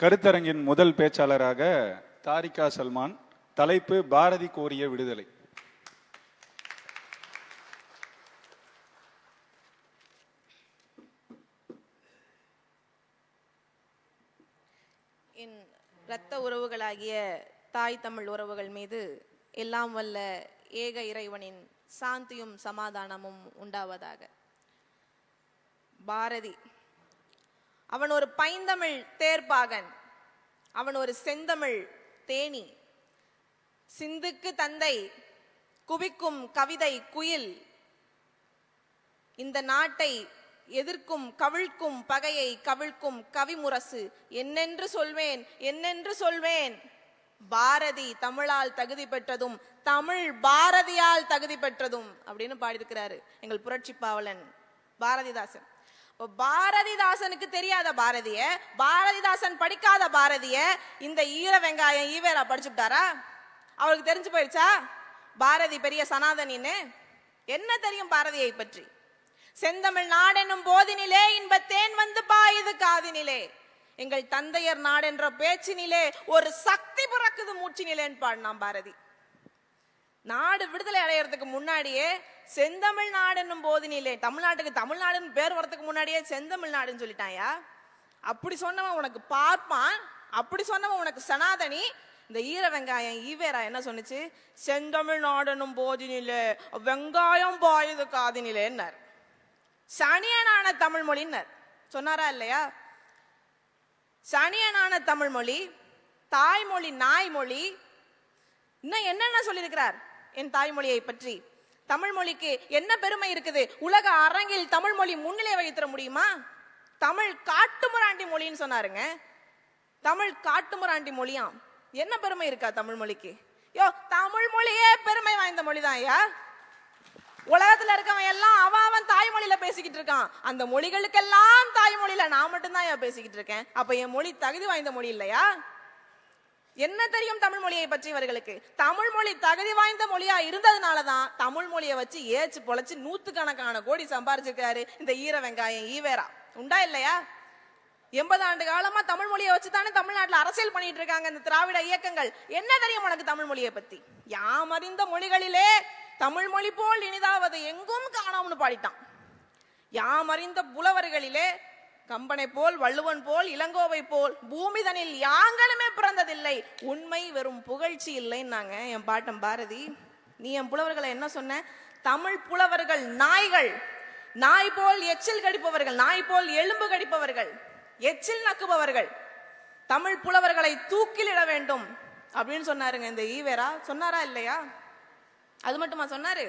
கருத்தரங்கின் முதல் பேச்சாளராக தாரிகா சல்மான் தலைப்பு பாரதி கோரிய விடுதலை. என் இரத்த உறவுகளாகிய தாய் தமிழ் உறவுகள் மீது எல்லாம் வல்ல ஏக இறைவனின் சாந்தியும் சமாதானமும் உண்டாவதாக. பாரதி அவன் ஒரு பைந்தமிழ் தேர்ப்பாகன். அவன் ஒரு செந்தமிழ் தேனி. சிந்துக்கு தந்தை குவிக்கும் கவிதை குயில். இந்த நாட்டை எதிர்க்கும் கவிழ்க்கும் பகையை கவிழ்க்கும் கவிமுரசு என்னென்று சொல்வேன் என்னென்று சொல்வேன்? பாரதி தமிழால் தகுதி பெற்றதும் தமிழ் பாரதியால் தகுதி பெற்றதும் அப்படின்னு பாடியிருக்கிறாரு எங்கள் புரட்சி பாவலன் பாரதிதாசன். பாரதிதாசனுக்கு தெரியாத பாரதிய பாரதிதாசன் படிக்காத பாரதிய இந்த ஈர வெங்காயம் ஈவேரா படிச்சுட்டாரா? அவருக்கு தெரிஞ்சு போயிடுச்சா? பாரதி பெரிய சனாதனின்னு? என்ன தெரியும் பாரதியை பற்றி? செந்தமிழ் நாடெனும் போதினிலே இன்பத்தேன் வந்து பாயுது காதினிலே. எங்கள் தந்தையர் நாடென்ற பேச்சினிலே ஒரு சக்தி பிறக்குது மூச்சினிலேன்னு பாடினான் பாரதி. நாடு விடுதலை அடையறதுக்கு முன்னாடியே செந்தமிழ் நாடுன்னும் போதினிலே தமிழ்நாட்டுக்கு தமிழ்நாடுன்னு பேர் வரதுக்கு முன்னாடியே செந்தமிழ்நாடுன்னு சொல்லிட்டாயா? அப்படி சொன்னவன் உனக்கு பார்ப்பான் அப்படி சொன்னவன் உனக்கு சனாதனி. இந்த ஈர வெங்காயம் ஈவேரா என்ன சொன்னுச்சு? செந்தமிழ்நாடுன்னும் போதினிலே வெங்காயம் பாயுது காதினிலேன்னார் சனியனான தமிழ் மொழின்னார். சொன்னாரா இல்லையா? சனியனான தமிழ் மொழி தாய்மொழி நாய்மொழி. இன்னும் என்னென்ன சொல்லியிருக்கிறார்? என் தாய்மொழியை பற்றி. தமிழ் மொழிக்கு என்ன பெருமை இருக்குது? உலக அரங்கில் தமிழ் மொழி முன்னிலை வைத்திட முடியுமா? தமிழ் காட்டுமுராண்டி மொழின்னு சொன்னாருங்க. தமிழ் காட்டுமுராண்டி மொழியாம். என்ன பெருமை இருக்கா தமிழ் மொழிக்கு? யோ தமிழ் மொழியே பெருமை வாய்ந்த மொழிதான் ஐயா. உலகத்துல இருக்கவன் எல்லாம் அவன் அவன் தாய்மொழியில பேசிக்கிட்டு இருக்கான். அந்த மொழிகளுக்கெல்லாம் தாய்மொழியில நான் மட்டும்தான் ஐயா பேசிக்கிட்டு இருக்கேன். அப்ப என் மொழி தகுதி வாய்ந்த மொழி இல்லையா? என்ன தெரியும் தமிழ் மொழியை பற்றி இவர்களுக்கு? தமிழ் மொழி தகுதி வாய்ந்த மொழியா இருந்ததுனால தான் தமிழ் மொழியை வச்சு ஏச்சு பொழைச்சு நூத்துக்கணக்கான கோடி சம்பாரிச்சிருக்காரு இந்த ஈர வெங்காயம் ஈவேரா. உண்டா இல்லையா? எண்பது ஆண்டு காலமா தமிழ் மொழியை வச்சு தானே தமிழ்நாட்டில் அரசியல் பண்ணிட்டு இருக்காங்க இந்த திராவிட இயக்கங்கள். என்ன தெரியும் உனக்கு தமிழ் மொழியை பத்தி? யாமறிந்த மொழிகளிலே தமிழ் மொழி போல் இனிதாவது எங்கும் காணோம்னு பாடிட்டான். யாம் அறிந்த புலவர்களிலே கம்பனை போல் வள்ளுவன் போல் இளங்கோவை போல் பூமிதனில் யாங்களுமே பிறந்ததில்லை. உண்மை வெறும் புகழ்ச்சி இல்லைன்னாங்க என் பாட்டம் பாரதி. நீ என் புலவர்களை என்ன சொன்ன? தமிழ் புலவர்கள் நாய்கள். நாய் போல் எச்சில் கடிப்பவர்கள் நாய் போல் எலும்பு கடிப்பவர்கள் எச்சில் நக்குபவர்கள். தமிழ் புலவர்களை தூக்கிலிட வேண்டும் அப்படின்னு சொன்னாருங்க இந்த ஈவேரா. சொன்னாரா இல்லையா? அது மட்டுமா சொன்னாரு?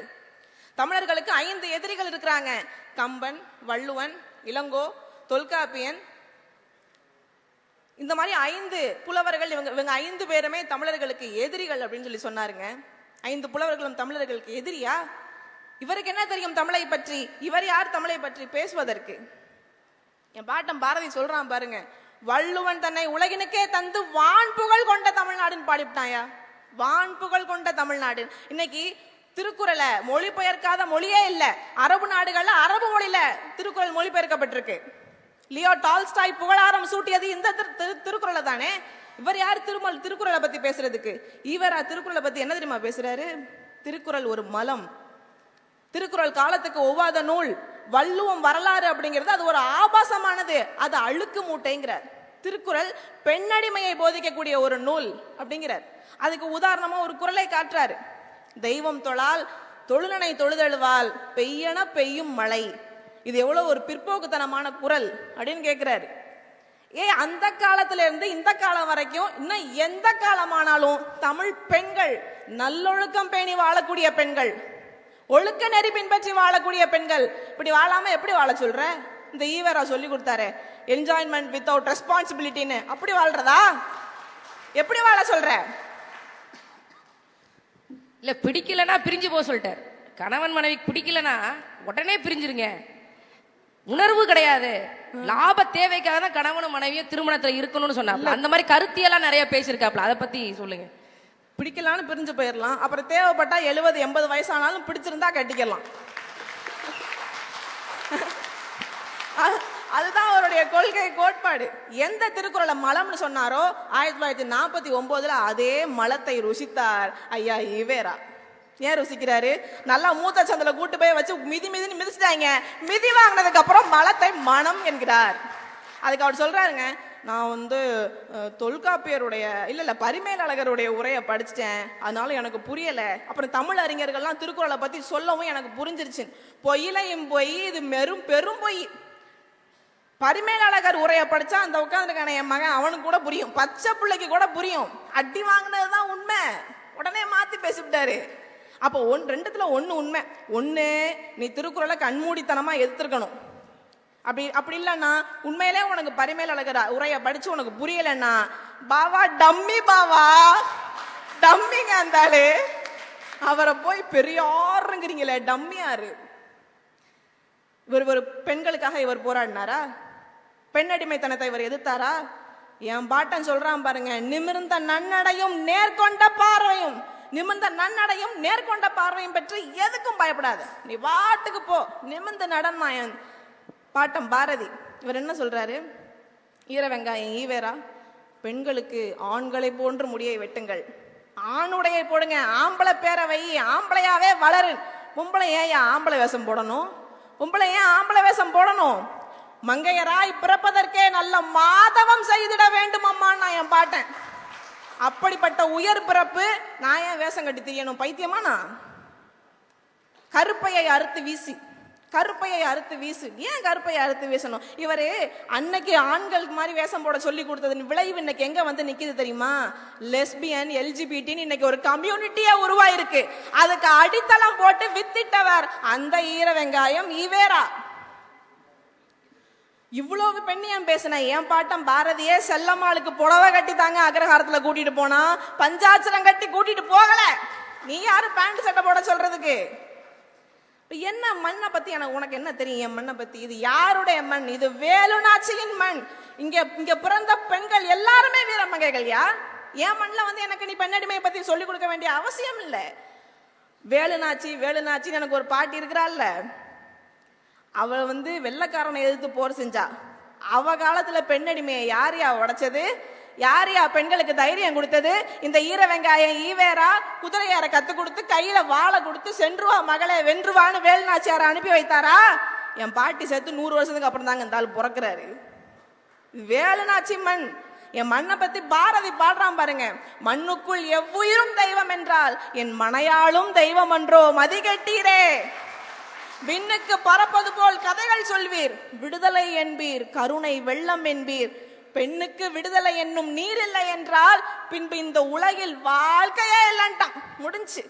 தமிழர்களுக்கு ஐந்து எதிரிகள் இருக்கிறாங்க. கம்பன் வள்ளுவன் இளங்கோ தொல்காப்பியன். இந்த மாதிரி ஐந்து புலவர்கள் இவங்க இவங்க ஐந்து பேருமே தமிழர்களுக்கு எதிரிகள் அப்படின்னு சொல்லி சொன்னாருங்க. ஐந்து புலவர்களும் தமிழர்களுக்கு எதிரியா? இவருக்கு என்ன தெரியும் தமிழை பற்றி? இவர் யார் தமிழை பற்றி பேசுவதற்கு? என் பாட்டம் பாரதி சொல்றான் பாருங்க வள்ளுவன் தன்னை உலகினுக்கே தந்து வான் புகழ் கொண்ட தமிழ்நாடுன்னு பாடிவிட்டாயா? வான் புகழ் கொண்ட தமிழ்நாடு. இன்னைக்கு திருக்குறளை மொழிபெயர்க்காத மொழியே இல்லை. அரபு நாடுகள்ல அரபு மொழியில திருக்குறள் மொழிபெயர்க்கப்பட்டிருக்கு. லியோ டால்ஸ்டாய் புகழாரம் சூட்டியது இந்த திரு- திரு- திருக்குறளை தானே? இவர் யார் திருமல் திருக்குறளை பத்தி பேசுறதுக்கு? இவர் திருக்குறளை பத்தி என்ன தெரியுமா பேசுறாரு? திருக்குறள் ஒரு மலம். திருக்குறள் காலத்துக்கு ஒவ்வாத நூல். வள்ளுவம் வரலாறு அப்படிங்கிறது அது ஒரு ஆபாசமானது. அது அழுக்கு மூட்டைங்கிறார். திருக்குறள் பெண்ணடிமையை போதிக்கக்கூடிய ஒரு நூல் அப்படிங்கிறார். அதுக்கு உதாரணமா ஒரு குறளை காட்டுறாரு. தெய்வம் தொழால் தொழுநனை தொழுதழுவால் பெய்யன பெய்யும் மழை. இது எவ்வளோ ஒரு பிற்போக்குத்தனமான குரல் அப்படின்னு கேட்குறாரு ஏ அந்த காலத்திலேருந்து இந்த காலம் வரைக்கும் இன்னும் எந்த காலமானாலும் தமிழ் பெண்கள் நல்லொழுக்கம் பேணி வாழக்கூடிய பெண்கள் ஒழுக்க நெறி பின்பற்றி வாழக்கூடிய பெண்கள் இப்படி வாழாம எப்படி வாழ சொல்ற? இந்த ஈவரா சொல்லி கொடுத்தாரு என்ஜாய்மெண்ட் வித்தவுட் ரெஸ்பான்சிபிலிட்டின்னு அப்படி வாழ்றதா? எப்படி வாழ சொல்ற? இல்ல பிடிக்கலனா பிரிஞ்சு போக சொல்லிட்டார். கணவன் மனைவிக்கு பிடிக்கலன்னா உடனே பிரிஞ்சிருங்க. உணர்வு கிடையாது. லாப தேவைக்காக தான் கணவனும் மனைவியும் திருமணத்துல இருக்கணும்னு சொன்னாப்ல. அந்த மாதிரி கருத்தியெல்லாம் நிறைய பேசியிருக்காப்ல. அதை பத்தி சொல்லுங்க. பிடிக்கலான்னு பிரிஞ்சு போயிடலாம் அப்புறம் தேவைப்பட்டா எழுபது எண்பது வயசானாலும் பிடிச்சிருந்தா கட்டிக்கலாம். அதுதான் அவருடைய கொள்கை கோட்பாடு. எந்த திருக்குறளை மலம்னு சொன்னாரோ ஆயிரத்தி தொள்ளாயிரத்தி நாற்பத்தி ஒன்பதுல அதே மலத்தை ருசித்தார் ஐயா ஈவேரா. ஏன் ருசிக்கிறாரு? நல்லா மூத்த சந்தில கூட்டு போய் வச்சு மிதி மிதின்னு மிதிச்சிட்டாங்க. மிதி வாங்கினதுக்கு அப்புறம் மலத்தை மனம் என்கிறார். அதுக்கு அவர் சொல்றாருங்க நான் வந்து தொல்காப்பியருடைய இல்ல இல்ல பரிமேலழகருடைய உரையை படிச்சிட்டேன். அதனால எனக்கு புரியல. அப்புறம் தமிழ் அறிஞர்கள்லாம் திருக்குறளை பத்தி சொல்லவும் எனக்கு புரிஞ்சிருச்சு. பொய்யிலையும் பொய் இது மெரும் பெரும் பொய். பரிமேலழகர் உரையை படிச்சா அந்த உட்காந்துருக்கான என் மகன் அவனுக்கு கூட புரியும். பச்சை பிள்ளைக்கு கூட புரியும். அடி வாங்கினது தான் உண்மை. உடனே மாத்தி பேசிவிட்டாரு. அப்போ ஒன் ரெண்டுத்தில் ஒன்று உண்மை. ஒன்று நீ திருக்குறளை கண்மூடித்தனமாக எதிர்த்துருக்கணும் அப்படி அப்படி இல்லைன்னா உண்மையிலே உனக்கு பரிமையில் அழகிற உரையை படித்து உனக்கு புரியலைன்னா பாவா டம்மி பாவா. டம்மிங்க அந்த அவரை போய் பெரியாருங்கிறீங்களே டம்மியாரு. இவர் ஒரு பெண்களுக்காக இவர் போராடினாரா? பெண்ணடிமைத்தனத்தை இவர் எதிர்த்தாரா? என் பாட்டன் சொல்றான் பாருங்க நிமிர்ந்த நன்னடையும் நேர்கொண்ட பார்வையும் நிமிர்ந்த நன்னடையும் நேர்கொண்ட பார்வையும் பெற்று எதுக்கும் பயப்படாத. நீ வாட்டுக்கு போ. நிமிர்ந்து நடன்மா என் பாட்டம் பாரதி. இவர் என்ன சொல்றாரு? ஈர வெங்காயம் ஈவேரா பெண்களுக்கு ஆண்களை போன்று முடியை வெட்டுங்கள். ஆணுடைய போடுங்க. ஆம்பளை பேரவை ஆம்பளையாவே வளரு. பொம்பளை ஏன் ஆம்பளை வேஷம் போடணும்? பொம்பளை ஏன் ஆம்பளை வேஷம் போடணும்? மங்கையராய் பிறப்பதற்கே நல்ல மாதவம் செய்திட வேண்டும் நான் என் பாட்டேன் அப்படிப்பட்ட உயர் பிறப்பு நான் ஏன் வேஷம் கட்டி தெரியணும்? பைத்தியமா நான் கருப்பையை அறுத்து வீசி. கருப்பையை அறுத்து வீசு. ஏன் கருப்பையை அறுத்து வீசணும்? இவரு அன்னைக்கு ஆண்களுக்கு மாதிரி வேஷம் போட சொல்லி கொடுத்தது விளைவு இன்னைக்கு எங்க வந்து நிக்குது தெரியுமா? லெஸ்பியன் எல்ஜிபிடின்னு இன்னைக்கு ஒரு கம்யூனிட்டியா உருவாயிருக்கு. அதுக்கு அடித்தளம் போட்டு வித்திட்டவர் அந்த ஈர வெங்காயம் ஈவேரா. இவ்வளவு பெண்ணியம் பேசின? என் பாட்டம் பாரதியே செல்லம்மாளுக்கு புடவை கட்டி தாங்க அக்ரஹாரத்துல கூட்டிட்டு போனா? பஞ்சாட்சரம் கட்டி கூட்டிட்டு போகல. நீ யாரு பேண்ட் சட்டை போட சொல்றதுக்கு? என்ன மண்ணை பத்தி எனக்கு உனக்கு என்ன தெரியும்? என் மண்ணை பத்தி? இது யாருடைய மண்? இது வேலுநாச்சியின் மண். இங்க இங்க பிறந்த பெண்கள் எல்லாருமே வீரமங்கைகள்யா என் மண்ணில் வந்து எனக்கு நீ பெண்ணடிமையை பத்தி சொல்லிக் கொடுக்க வேண்டிய அவசியம் இல்லை. வேலுநாச்சி வேலுநாச்சின்னு எனக்கு ஒரு பாட்டி இருக்கிறாள்ல. அவள் வந்து வெள்ளைக்காரனை எதிர்த்து போர் செஞ்சா. அவ காலத்துல பெண்ணடிமையை யாரியா உடைச்சது? யாரியா பெண்களுக்கு தைரியம் கொடுத்தது? இந்த ஈர வெங்காயம் ஈவேரா குதிரையார கத்து கொடுத்து கையில வாழை கொடுத்து சென்றுவா மகளே வென்றுவான்னு வேலுநாச்சியார அனுப்பி வைத்தாரா? என் பாட்டி செத்து நூறு வருஷத்துக்கு அப்புறம் தாங்க இந்த ஆள் பிறக்கிறாரு. வேலுநாச்சி மண். என் மண்ணை பத்தி பாரதி பாடுறான் பாருங்க. மண்ணுக்குள் எவ்வுயிரும் தெய்வம் என்றால் என் மனையாளும் தெய்வம் என்றோ மதிகட்டீரே. விண்ணுக்கு பறப்பது போல் கதைகள் சொல்வீர். விடுதலை என்பீர் கருணை வெள்ளம் என்பீர். பெண்ணுக்கு விடுதலை என்னும் நீர் இல்லை என்றால் பின்பு இந்த உலகில் வாழ்க்கையே இல்லைன்ட்டான். முடிஞ்சு.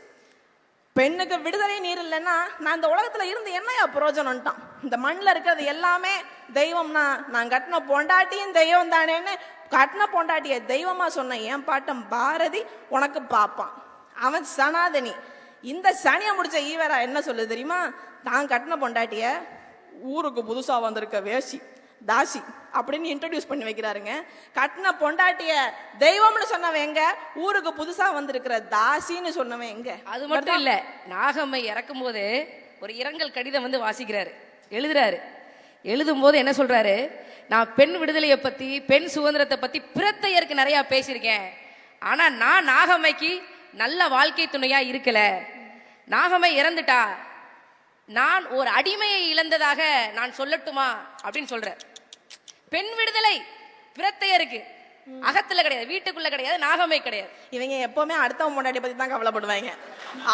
பெண்ணுக்கு விடுதலை நீர் இல்லைன்னா நான் இந்த உலகத்துல இருந்து என்னையா பிரயோஜனம்ட்டான் இந்த மண்ணில் இருக்கிறது எல்லாமே தெய்வம்னா நான் கட்டின பொண்டாட்டியும் தெய்வம் தானேன்னு கட்டின பொண்டாட்டிய தெய்வமா சொன்ன என் பாட்டம் பாரதி உனக்கு பார்ப்பான் அவன் சனாதனி. இந்த சனியை முடிச்ச ஈவரா என்ன சொல்லுது தெரியுமா? தான் கட்டின பொண்டாட்டிய ஊருக்கு புதுசாக வந்திருக்க வேஷி தாசி அப்படின்னு இன்ட்ரடியூஸ் பண்ணி வைக்கிறாருங்க. கட்டின பொண்டாட்டிய தெய்வம்னு சொன்னவன் எங்க? ஊருக்கு புதுசா வந்திருக்கிற தாசின்னு சொன்னவன் எங்க? அது மட்டும் இல்ல நாகம்மை இறக்கும் போது ஒரு இரங்கல் கடிதம் வந்து வாசிக்கிறாரு எழுதுறாரு. எழுதும் போது என்ன சொல்றாரு? நான் பெண் விடுதலையை பத்தி பெண் சுதந்திரத்தை பத்தி பிரத்தையருக்கு நிறைய பேசியிருக்கேன். ஆனா நான் நாகம்மைக்கு நல்ல வாழ்க்கை துணையா இருக்கல. நாகமை இறந்துட்டா. நான் ஒரு அடிமையை இழந்ததாக நான் சொல்லட்டுமா? அப்படின்னு சொல்றேன் பெண் விடுதலை பிரத்தையருக்கு அகத்துல கிடையாது வீட்டுக்குள்ள கிடையாது நாகம்மை கிடையாது. இவங்க எப்பவுமே அடுத்தவன் பொண்டாட்டி பத்தி தான் கவலைப்படுவாங்க.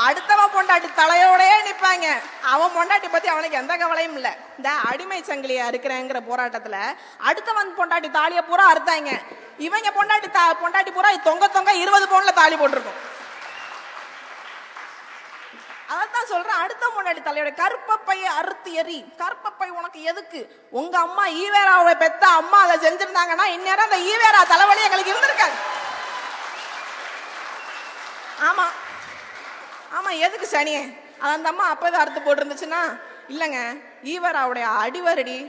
அடுத்தவன் பொண்டாட்டி தலையோடயே நிப்பாங்க. அவன் பொண்டாட்டி பத்தி அவனுக்கு எந்த கவலையும் இல்ல. இந்த அடிமை சங்கிலியா இருக்கிறேங்கிற போராட்டத்துல அடுத்தவன் பொண்டாட்டி தாலிய பூரா அறுத்தாங்க. இவங்க பொண்டாட்டி தா- பொண்டாட்டி பூரா தொங்க தொங்க இருபது பவுன்ல தாலி போட்டிருக்கும். அதான் சொல்றேன். அடுத்த முன்னாடி தலையோட கருப்பப்பையை அறுத்து எறி. கருப்பப்பை உனக்கு எதுக்கு? உங்க அம்மா ஈவேராவை பெத்த அம்மா அதை செஞ்சிருந்தாங்கன்னா இந்நேரம் அந்த ஈவேரா தலைவலி எங்களுக்கு இருந்திருக்காது. ஆமா. ஆமா எதுக்கு சனி அது அந்த அம்மா அப்பவே அறுத்து போட்டிருந்துச்சுன்னா? இல்லைங்க. ஈவராவுடைய அடிவரடி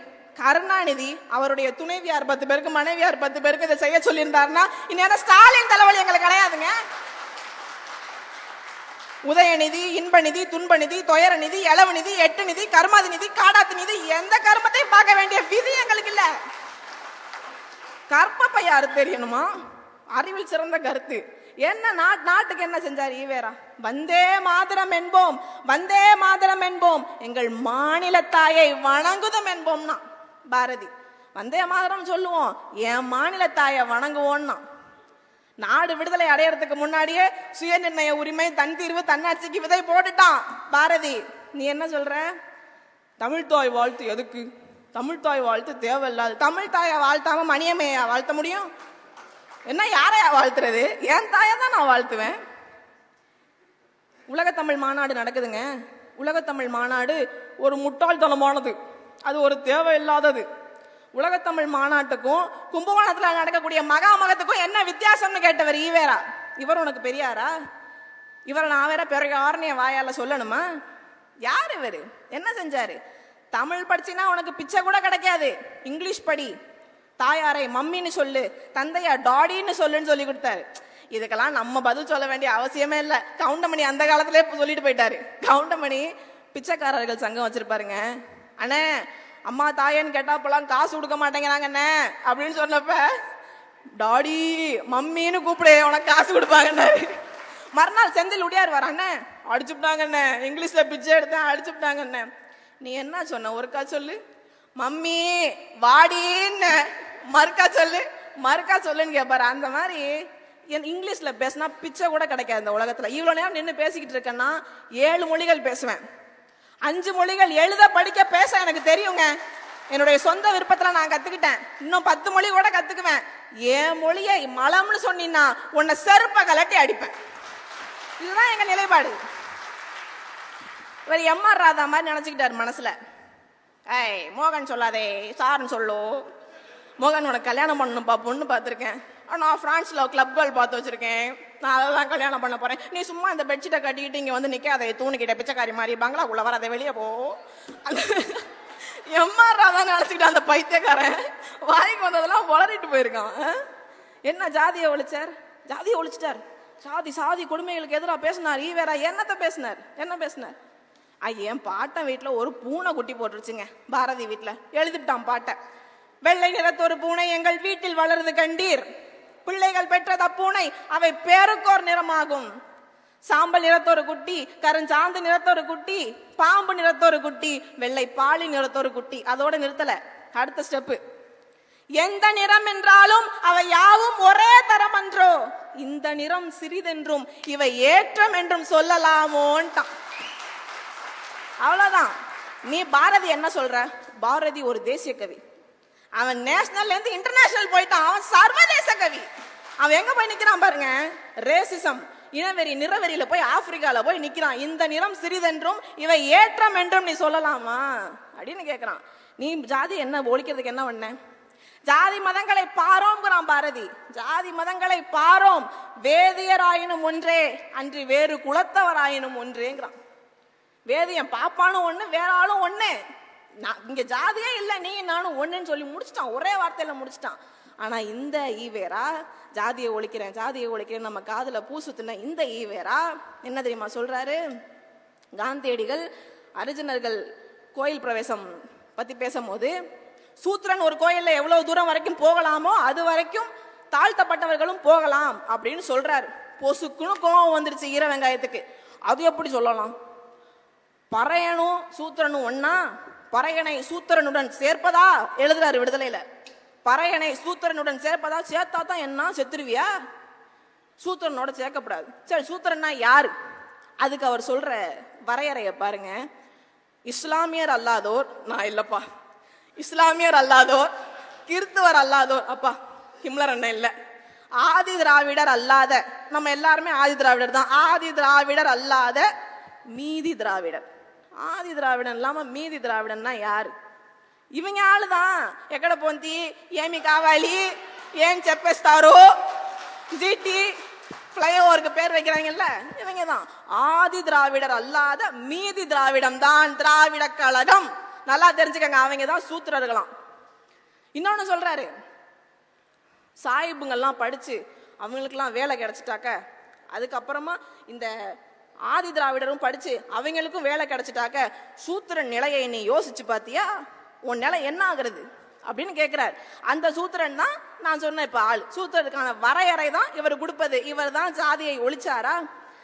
கருணாநிதி அவருடைய துணைவியார் பத்து பேருக்கு மனைவியார் பத்து பேருக்கு இதை செய்ய சொல்லியிருந்தாருன்னா இந்நேரம் ஸ்டாலின் தலைவலி எங்களுக்கு கிடையாதுங்க. உதயநிதி இன்பநிதி துன்பநிதி துயரநிதி இளவநிதி எட்டு நிதி கர்மாதி நிதி காடாத்து நிதி எந்த கர்மத்தையும் பார்க்க வேண்டிய விதி எங்களுக்கு இல்ல. கற்பப்பை யாரு தெரியணுமா? அறிவில் சிறந்த கருத்து. என்ன நாட் நாட்டுக்கு என்ன செஞ்சார் ஈவேரா? வந்தே மாதரம் என்போம் வந்தே மாதரம் என்போம் எங்கள் மாநில தாயை வணங்குதும் என்போம்னா பாரதி. வந்தே மாதரம் சொல்லுவோம் என் மாநில தாயை வணங்குவோம்னா. நாடு விடுதலை அடையறதுக்கு முன்னாடியே சுய நிர்ணய உரிமை தன் தீர்வு தன்னாட்சிக்கு விதை போட்டுட்டான். பாரதி நீ என்ன சொல்ற? தமிழ் தாய் வாழ்த்து எதுக்கு? தமிழ் தாய் வாழ்த்து தேவையில்லாது தமிழ் தாயை வாழ்த்தாம மணியம்மையா வாழ்த்த முடியும்? என்ன யாரையா வாழ்த்துறது? என் தாயை தான் நான் வாழ்த்துவேன். உலகத்தமிழ் மாநாடு நடக்குதுங்க. உலகத்தமிழ் மாநாடு ஒரு முட்டாள்தனமானது. அது ஒரு தேவையில்லாதது. உலகத்தமிழ் மாநாட்டுக்கும் கும்பகோணத்தில் நடக்கக்கூடிய மகாமகத்துக்கும் என்ன வித்தியாசம்னு கேட்டவர் ஈவேரா. இவர் உனக்கு பெரியாரா? இவரை நான் வேற பிறகு என் வாயால் சொல்லணுமா? யார் இவர்? என்ன செஞ்சார்? தமிழ் படிச்சினா உனக்கு பிச்சை கூட கிடைக்காது. இங்கிலீஷ் படி. தாயாரை மம்மின்னு சொல்லு தந்தையா டாடின்னு சொல்லுன்னு சொல்லி கொடுத்தாரு. இதுக்கெல்லாம் நம்ம பதில் சொல்ல வேண்டிய அவசியமே இல்லை. கவுண்டமணி அந்த காலத்திலே சொல்லிட்டு போயிட்டாரு. கவுண்டமணி பிச்சைக்காரர்கள் சங்கம் வச்சிருப்பாருங்க. அண்ணே அம்மா தாயேன்னு கேட்டாப்பெல்லாம் காசு கொடுக்க மாட்டேங்கிறாங்கண்ணே அப்படின்னு சொன்னப்ப டாடி மம்மின்னு கூப்பிடு உனக்கு காசு கொடுப்பாங்கண்ணே மறுநாள் செந்தில் உடையார் வராண்ணே அடிச்சுட்டாங்கண்ணே இங்கிலீஷில் பிச்சை எடுத்தேன் அடிச்சுட்டாங்கண்ணே நீ என்ன சொன்ன? ஒருக்கா சொல்லு. மம்மி வாடின்னு. மறுக்கா சொல்லு. மறுக்கா சொல்லுன்னு கேட்பாரு அந்த மாதிரி என் இங்கிலீஷில் பேசினா பிச்சை கூட கிடைக்காது இந்த உலகத்தில். இவ்வளோ நேரம் நின்று பேசிக்கிட்டு இருக்கேன்னா ஏழு மொழிகள் பேசுவேன். அஞ்சு மொழிகள் எழுத படிக்க பேச எனக்கு தெரியுங்க. என்னுடைய சொந்த விருப்பத்தில் நான் கற்றுக்கிட்டேன் இன்னும் பத்து மொழி கூட கற்றுக்குவேன் என் மொழியை மலம்னு சொன்னீங்கன்னா உன்னை செருப்பை கலட்டி அடிப்பேன். இதுதான் எங்கள் நிலைப்பாடு. இவர் எம்ஆர் ராதா மாதிரி நினச்சிக்கிட்டார் மனசில். ஏய் மோகன் சொல்லாதே சார்னு சொல்லு. மோகன் உனக்கு கல்யாணம் பண்ணணும்ப்பா பொண்ணு பார்த்துருக்கேன். நான் ஃப்ரான்ஸில் கிளப் கேர்ள் பார்த்து வச்சுருக்கேன். நான் அதை தான் கல்யாணம் பண்ண போறேன். நீ சும்மா இந்த பெட்ஷீட்டை கட்டிக்கிட்டு இங்கே வந்து நிற்காத தூணிக்கிட்ட பிச்சைக்காரி மாதிரி உள்ள வராத வெளியே போ. அந்த எம்ஆர் நினச்சிக்கிட்டு அந்த பைத்தியக்காரன் வாய்க்கு வந்ததெல்லாம் வளரிட்டு போயிருக்கான். என்ன ஜாதியை ஒழிச்சார்? ஜாதியை ஒழிச்சிட்டார். சாதி சாதி கொடுமைகளுக்கு எதிராக பேசினார். ஈவேரா என்னத்தை பேசினார்? என்ன பேசினார்? என் பாட்டன் வீட்டில் ஒரு பூனை குட்டி போட்டுருச்சுங்க. பாரதி வீட்டில் எழுதிட்டான் பாட்டை. வெள்ளை நிறத்தொரு பூனை எங்கள் வீட்டில் வளருது கண்டீர். பிள்ளைகள் பெற்ற தப்பூனை அவை பேருக்கோர் நிறமாகும். சாம்பல் நிறத்தொரு குட்டி கருஞ்சாந்து நிறத்தொரு குட்டி பாம்பு நிறத்தொரு குட்டி வெள்ளை பாலி நிறத்தொரு குட்டி. அதோட நிறுத்தல. அடுத்த ஸ்டெப்பு எந்த நிறம் என்றாலும் அவை யாவும் ஒரே தரம் அன்றோ? இந்த நிறம் சிறிதென்றும் இவை ஏற்றம் என்றும் சொல்லலாமோன்ட்டான். அவ்வளவுதான். நீ பாரதி என்ன சொல்ற? பாரதி ஒரு தேசிய கவி. அவன் நேஷனல்லேருந்து இன்டர்நேஷனல் போயிட்டான். அவன் சர்வதேச கவி. அவன் எங்கே போய் நிற்கிறான் பாருங்க? ரேசிசம் இனவெறி நிறவெறியில் போய் ஆப்பிரிக்காவில் போய் நிற்கிறான் இந்த நிறம் சிறிதென்றும் இவை ஏற்றம் என்றும் நீ சொல்லலாமா? அப்படின்னு கேட்குறான் நீ ஜாதி என்ன ஒழிக்கிறதுக்கு என்ன பண்ண? ஜாதி மதங்களை பாரோம்ங்கிறான் பாரதி. ஜாதி மதங்களை பாரோம். வேதியராயினும் ஒன்றே. அன்றி வேறு குலத்தவராயினும் ஒன்றேங்கிறான். வேதியன் பாப்பானும் ஒன்று வேற ஆளும் ஒன்று நான் இங்கே ஜாதியே இல்லை நீ நானும் ஒன்றுன்னு சொல்லி முடிச்சிட்டான். ஒரே வார்த்தையில் முடிச்சிட்டான். ஆனால் இந்த ஈவேரா ஜாதியை ஒழிக்கிறேன் ஜாதியை ஒழிக்கிறேன் நம்ம காதுல பூசுத்துன இந்த ஈவேரா என்ன தெரியுமா சொல்கிறாரு காந்தியடிகள் அரிஜினர்கள் கோயில் பிரவேசம் பற்றி பேசும்போது சூத்திரன் ஒரு கோயிலில் எவ்வளோ தூரம் வரைக்கும் போகலாமோ அது வரைக்கும் தாழ்த்தப்பட்டவர்களும் போகலாம் அப்படின்னு சொல்கிறார் பொசுக்குன்னு கோவம் வந்துருச்சு ஈர வெங்காயத்துக்கு. அது எப்படி சொல்லலாம்? பறையனும் சூத்திரனும் ஒன்னா பறையனை சூத்திரனுடன் சேர்ப்பதா? எழுதுறாரு விடுதலையில. பறையனை சூத்திரனுடன் சேர்ப்பதா? சேர்த்தா தான் என்ன? செத்துருவியா? சூத்திரனோட சேர்க்கப்படாது. சரி சூத்திரன்னா யாரு? அதுக்கு அவர் சொல்ற வரையறைய பாருங்க. இஸ்லாமியர் அல்லாதோர் நான் இல்லப்பா. இஸ்லாமியர் அல்லாதோர் கிறித்துவர் அல்லாதோர். அப்பா ஹிம்லர் அண்ணன் இல்ல. ஆதி திராவிடர் அல்லாத நம்ம எல்லாருமே ஆதி திராவிடர் தான். ஆதி திராவிடர் அல்லாத மீதி திராவிடர். ஆதி திராவிடன் இல்லாமல் மீதி திராவிடன்னா யார்? இவங்க ஆளு தான் எக்கட போந்தி? ஏமி காவாலி? ஏன் செப்பஸ்தாரோ? ஜிடி? ஃப்ளைஓவருக்கு பேர் வைக்கிறாங்கல்ல? இவங்க தான் ஆதி திராவிடர் அல்லாத மீதி திராவிடம் தான் திராவிட கழகம். நல்லா தெரிஞ்சுக்கங்க அவங்க தான் சூத்திரர்களாம். இன்னொன்று சொல்கிறாரு சாயிபுங்கள்லாம் படித்து அவங்களுக்கெல்லாம் வேலை கிடச்சிட்டாக்க அதுக்கப்புறமா இந்த ஆதி திராவிடரும் படிச்சு அவங்களுக்கும் வேலை கிடைச்சிட்டாக்க சூத்திரன் நிலையை நீ யோசிச்சு பாத்தியா? உன் நிலை என்ன ஆகுறது? அப்படின்னு கேட்கிறார் அந்த சூத்திரன் தான் நான் சொன்னேன் இப்ப ஆள். சூத்திரத்துக்கான வரையறை தான் இவர் கொடுப்பது. இவர் தான் சாதியை ஒழிச்சாரா?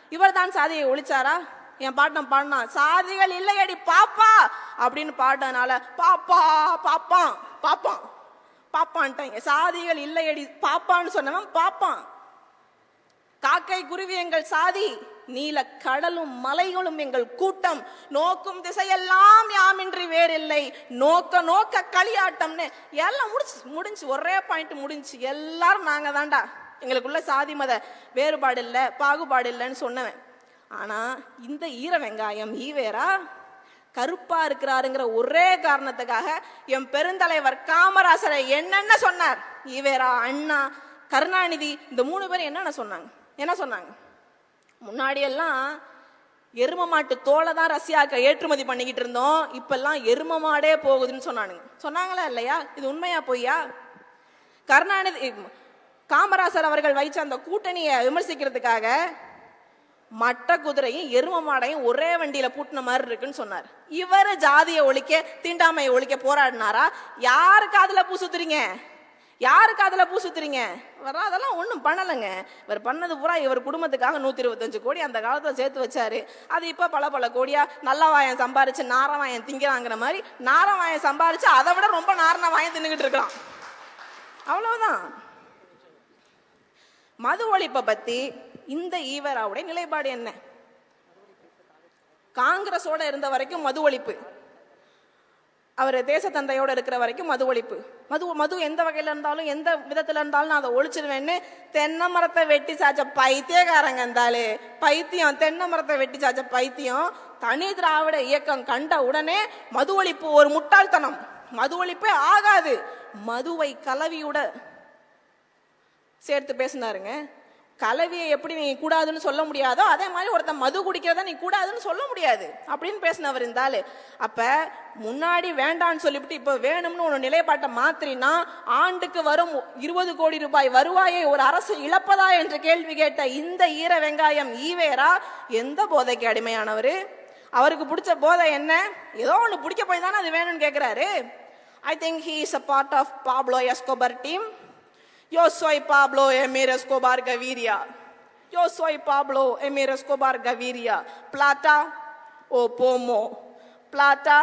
இவர் தான் சாதியை ஒழிச்சாரா? என் பாட்டம் பாடினா சாதிகள் இல்லையடி பாப்பா! அப்படின்னு பாடினதுனால பாப்பா பாப்பான் பாப்பான் பாப்பான்ட்டாங்க சாதிகள் இல்லையடி பாப்பான்னு சொன்னவன் பாப்பான். காக்கை குருவி எங்கள் சாதி. நீல கடலும் மலைகளும் எங்கள் கூட்டம். நோக்கும் திசையெல்லாம் யாமின்றி வேறில்லை. நோக்க நோக்க களியாட்டம்னு எல்லாம் முடிச்சு முடிஞ்சு ஒரே பாயிண்ட் முடிஞ்சு. எல்லாரும் நாங்கள் தான்டா. எங்களுக்குள்ள சாதி மத வேறுபாடு இல்லை பாகுபாடு இல்லைன்னு சொன்னவன். ஆனால் இந்த ஈர வெங்காயம் ஈவேரா? கருப்பா இருக்கிறாருங்கிற ஒரே காரணத்துக்காக என் பெருந்தலைவர் காமராசரை என்னென்ன சொன்னார்? ஈவேரா அண்ணா கருணாநிதி இந்த மூணு பேரும் என்னென்ன சொன்னாங்க? என்ன சொன்னாங்க? முன்னாடி எல்லாம் எரும மாட்டு தோலை தான் ரஷ்யாக்க ஏற்றுமதி பண்ணிக்கிட்டு இருந்தோம். இப்பெல்லாம் எரும மாடே போகுதுன்னு சொன்னானுங்க. சொன்னாங்களா இல்லையா? இது உண்மையா பொய்யா? கருணாநிதி காமராசர் அவர்கள் வைச்ச அந்த கூட்டணியை விமர்சிக்கிறதுக்காக மட்ட குதிரையும் எரும மாடையும் ஒரே வண்டியில பூட்டின மாதிரி இருக்குன்னு சொன்னார். இவர் ஜாதியை ஒழிக்க தீண்டாமையை ஒழிக்க போராடினாரா? யாருக்கு அதுல பூ சுத்துறீங்க? யாருக்கு அதில் பூ சுத்துறீங்க? வர அதெல்லாம் ஒன்றும் பண்ணலைங்க. இவர் பண்ணது பூரா இவர் குடும்பத்துக்காக நூற்றி இருபத்தஞ்சு கோடி அந்த காலத்தில் சேர்த்து வச்சாரு. அது இப்போ பல பல கோடியாக நல்ல வாயம் சம்பாரிச்சு நாரவாயம் திங்கிறாங்கிற மாதிரி நாரவாயம் சம்பாரிச்சு அதை விட ரொம்ப நாரண வாயம் தின்னுக்கிட்டு இருக்கலாம். அவ்வளவுதான். மது ஒழிப்பை பத்தி இந்த ஈவராவுடைய நிலைப்பாடு என்ன? காங்கிரஸோட இருந்த வரைக்கும் மது ஒழிப்பு. அவர் தேசத்தந்தையோட இருக்கிற வரைக்கும் மது ஒழிப்பு. மது மது எந்த வகையில் இருந்தாலும் எந்த விதத்தில் இருந்தாலும் நான் அதை ஒழிச்சிருவேன்னு தென்னை மரத்தை வெட்டி சாச்ச பைத்தியக்காரங்க இருந்தாலே பைத்தியம் தென்னை மரத்தை வெட்டி சாச்ச பைத்தியம். தனி திராவிட இயக்கம் கண்ட உடனே மது ஒழிப்பு ஒரு முட்டாள்தனம். மது ஒழிப்பே ஆகாது. மதுவை கலவியுட சேர்த்து பேசினாருங்க. கலவியை எப்படி நீ கூடாதுன்னு சொல்ல முடியாதோ அதே மாதிரி ஒருத்தன் மது குடிக்கிறத நீ கூடாதுன்னு சொல்ல முடியாது. அப்படின்னு பேசினவர் இருந்தாலு அப்ப முன்னாடி வேண்டான்னு சொல்லிவிட்டு இப்போ வேணும்னு ஒரு நிலைப்பாட்டை மாத்திரினா ஆண்டுக்கு வரும் இருபது கோடி ரூபாய் வருவாயை ஒரு அரசு இழப்பதா என்று கேள்வி கேட்ட இந்த ஈர வெங்காயம் ஈவேரா? எந்த போதைக்கு அடிமையானவர்? அவருக்கு பிடிச்ச போதை என்ன? ஏதோ ஒன்று பிடிக்க போய் தானே அது வேணும்னு கேட்குறாரு I think he is a part of Pablo Escobar team Yo soy Pablo Emir Escobar Gaviria. Yo soy Pablo Emir Escobar Gaviria. Plata o pomo. Plata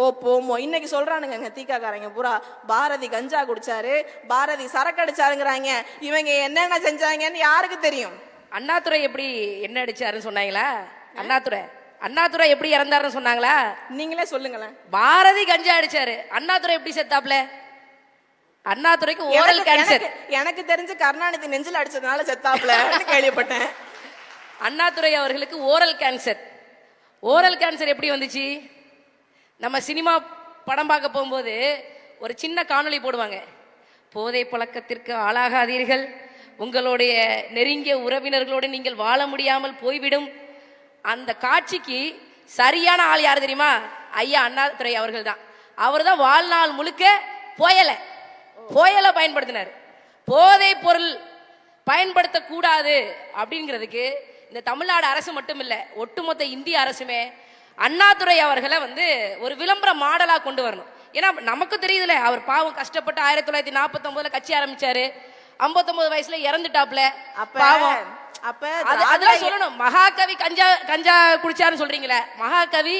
ஓ போமோ இன்னைக்கு சொல்றானுங்க தீக்காக்காரங்க. பூரா பாரதி கஞ்சா குடிச்சாரு. பாரதி சரக்கு அடிச்சாருங்கிறாங்க. இவங்க என்னென்ன செஞ்சாங்கன்னு யாருக்கு தெரியும்? அண்ணாதுரை எப்படி என்ன அடிச்சாருன்னு சொன்னாங்களா? அண்ணாதுரை. அண்ணாதுரை எப்படி இறந்தாருன்னு சொன்னாங்களா? நீங்களே சொல்லுங்களேன். பாரதி கஞ்சா அடிச்சாரு. அண்ணாதுரை எப்படி செத்தாப்ல அண்ணாதுரைக்கு ஓரல் கேன்சர் எனக்கு- எனக்கு தெரிஞ்சு கருணாநிதி நெஞ்சில் அடிச்சதுனால செத்தாப்ல கேள்விப்பட்டேன். அண்ணாதுரை அவர்களுக்கு ஓரல் கேன்சர் ஓரல் கேன்சர் எப்படி வந்துச்சு? நம்ம சினிமா படம் பார்க்க போகும்போது ஒரு சின்ன காணொளி போடுவாங்க. போதை பழக்கத்திற்கு ஆளாகாதீர்கள். உங்களுடைய நெருங்கிய உறவினர்களோடு நீங்கள் வாழ முடியாமல் போய்விடும். அந்த காட்சிக்கு சரியான ஆள் யார் தெரியுமா? ஐயா அண்ணாதுரை அவர்கள் தான் அவர் தான் வாழ்நாள் முழுக்க புயலை. புயலை பயன்படுத்தினார். போதை பொருள் பயன்படுத்தக்கூடாது அப்படிங்கிறதுக்கு இந்த தமிழ்நாடு அரசு மட்டும் இல்ல ஒட்டுமொத்த இந்திய அரசுமே அண்ணாதுரை அவர்களை வந்து ஒரு விளம்பர மாடலா கொண்டு வரணும். ஏன்னா நமக்கு தெரியுதுல அவர் பாவம் கஷ்டப்பட்டு ஆயிரத்தி தொள்ளாயிரத்தி நாற்பத்தி ஒன்பதுல கட்சி ஆரம்பிச்சாரு. 59 வயசுல இறந்துட்டாப்ல பாவம். அப்ப அது அதெல்லாம் சொல்லணும். மகாகவி கஞ்சா கஞ்சா குடிச்சாருன்னு சொல்றீங்களே. மகாகவி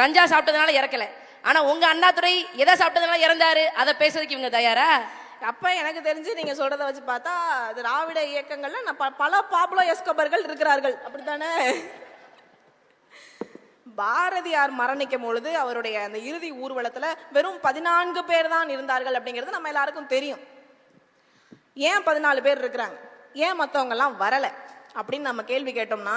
கஞ்சா சாப்பிட்டதுனால இறக்கல. ஆனா உங்க அண்ணாதுரை எதை சாப்பிட்டதுனால இறந்தாரு? அதை பேசுறதுக்கு இவங்க தயாரா? அப்ப எனக்கு தெரிஞ்சு நீங்க சொல்றத வச்சு பார்த்தா திராவிட இயக்கங்கள்ல நான் ப- பல பாப்புலோ எஸ்கபர்கள் இருக்கிறார்கள். அப்படித்தானே? பாரதியார் மரணிக்கும் பொழுது அவருடைய அந்த இறுதி ஊர்வலத்துல வெறும் பதினான்கு பேர் தான் இருந்தார்கள் அப்படிங்கிறது நம்ம எல்லாருக்கும் தெரியும். ஏன் பதினாலு பேர் இருக்கிறாங்க? ஏன் மத்தவங்க எல்லாம் வரல? அப்படின்னு நம்ம கேள்வி கேட்டோம்னா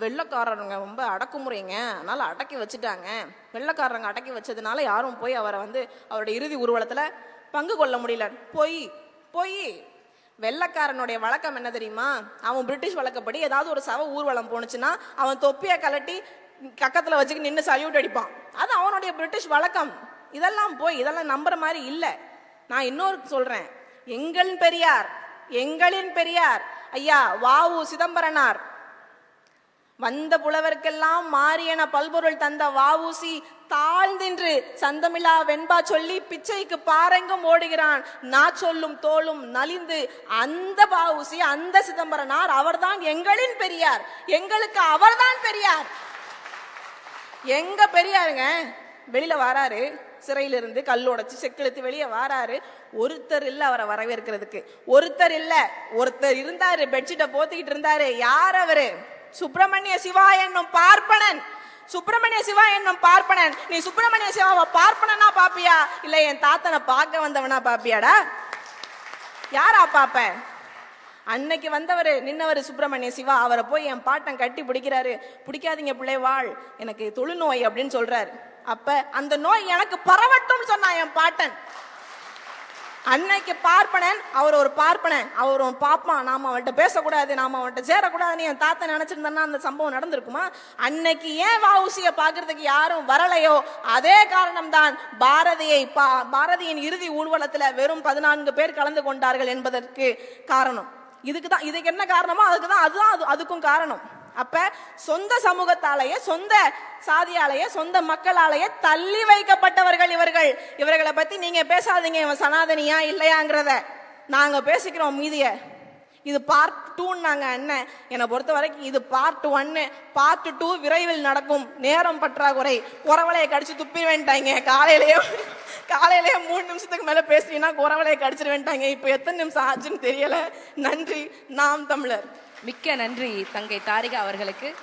வெள்ளக்காரருங்க ரொம்ப அடக்குமுறைங்க. அதனால் அடக்கி வச்சுட்டாங்க. வெள்ளக்காரங்க அடக்கி வச்சதுனால யாரும் போய் அவரை வந்து அவருடைய இறுதி ஊர்வலத்தில் பங்கு கொள்ள முடியல. போய் போய். வெள்ளக்காரனுடைய வழக்கம் என்ன தெரியுமா? அவன் பிரிட்டிஷ் வழக்கப்படி ஏதாவது ஒரு சவ ஊர்வலம் போனுச்சுன்னா அவன் தொப்பியை கலட்டி கக்கத்தில் வச்சுக்கி நின்று சல்யூட் அடிப்பான். அது அவனுடைய பிரிட்டிஷ் வழக்கம். இதெல்லாம் போய் இதெல்லாம் நம்புற மாதிரி இல்லை. நான் இன்னொரு சொல்றேன். எங்கள் பெரியார் எங்களின் பெரியார் ஐயா வாவு சிதம்பரனார் வந்த புலவர்க்கெல்லாம் மாறியன பல்பொருள் தந்த வாவூசி தாழ்ந்தின்று சந்தமிழா வெண்பா சொல்லி பிச்சைக்கு பாரெங்கும் ஓடுகிறான். நான் சொல்லும் தோளும் நலிந்து அந்த பாவூசி அந்த சிதம்பரனார் அவர்தான் எங்களின் பெரியார். எங்களுக்கு அவர்தான் பெரியார். எங்க பெரியாருங்க? வெளியில வராரு. சிறையில இருந்து கல் உடைச்சு செக்கெழுத்து வெளியே வாராரு. ஒருத்தர் இல்ல அவரை வரவேற்கிறதுக்கு. ஒருத்தர் இல்ல. ஒருத்தர் இருந்தாரு பெட்ஷீட்டை போத்திக்கிட்டு இருந்தாரு. யார் அவரு? சுப்பிரமணிய சிவா என்னும் பார்ப்பனன். சுப்பிரமணிய சிவா என்னும் பார்ப்பனன். நீ சுப்பிரமணிய சிவாவை பார்ப்பனனா பாப்பியா? இல்ல என் தாத்தனை பார்க்க வந்தவனா பாப்பியாடா? யாரா பாப்ப? அன்னைக்கு வந்தவர் நின்னவர் சுப்பிரமணிய சிவா. அவரை போய் என் பாட்டன் கட்டி பிடிக்கிறாரு. பிடிக்காதீங்க பிள்ளை வாழ். எனக்கு தொழுநோய் அப்படின்னு சொல்றாரு. அப்ப அந்த நோய் எனக்கு பரவட்டும் சொன்னான் என் பாட்டன். அன்னைக்கு பார்ப்பனன் அவர் ஒரு பார்ப்பனன். அவர் ஒரு பாப்பான் நாம அவன்கிட்ட பேசக்கூடாது நாம அவன்கிட்ட சேரக்கூடாதுன்னு என் தாத்தா நினச்சிருந்தேன்னா அந்த சம்பவம் நடந்திருக்குமா? அன்னைக்கு ஏன் வாவுசியை பார்க்கறதுக்கு யாரும் வரலையோ? அதே காரணம்தான் பாரதியை பா பாரதியின் இறுதி ஊர்வலத்தில் வெறும் பதினான்கு பேர் கலந்து கொண்டார்கள் என்பதற்கு காரணம். இதுக்கு தான் இதுக்கு என்ன காரணமோ அதுக்கு தான் அதுதான் அது அதுக்கும் காரணம். அப்ப சொந்த சமூகத்தாலேயே சொந்த சாதியாலேயே சொந்த மக்களாலேயே தள்ளி வைக்கப்பட்டவர்கள் இவர்கள். இவர்களை பத்தி நீங்க பேசாதீங்க இவன் சனாதனியா இல்லையாங்கிறத நாங்க பேசிக்கிறோம் மீதிய. இது பார்ட் நாங்கள் அண்ணன் என்னை? பொறுத்த வரைக்கும் இது பார்ட் ஒன்னு பார்ட் டூ விரைவில் நடக்கும். நேரம் பற்றாக்குறை. குறவலையை கடிச்சு துப்பி வேண்டாங்க காலையிலேயே காலையிலேயே மூணு நிமிஷத்துக்கு மேல பேசுறீங்கன்னா குறவலையை கடிச்சிட வேண்டாங்க இப்போ எத்தனை நிமிஷம் ஆச்சுன்னு தெரியல. நன்றி. நாம் தமிழர். மிக்க நன்றி தங்கை தாரிகா அவர்களுக்கு.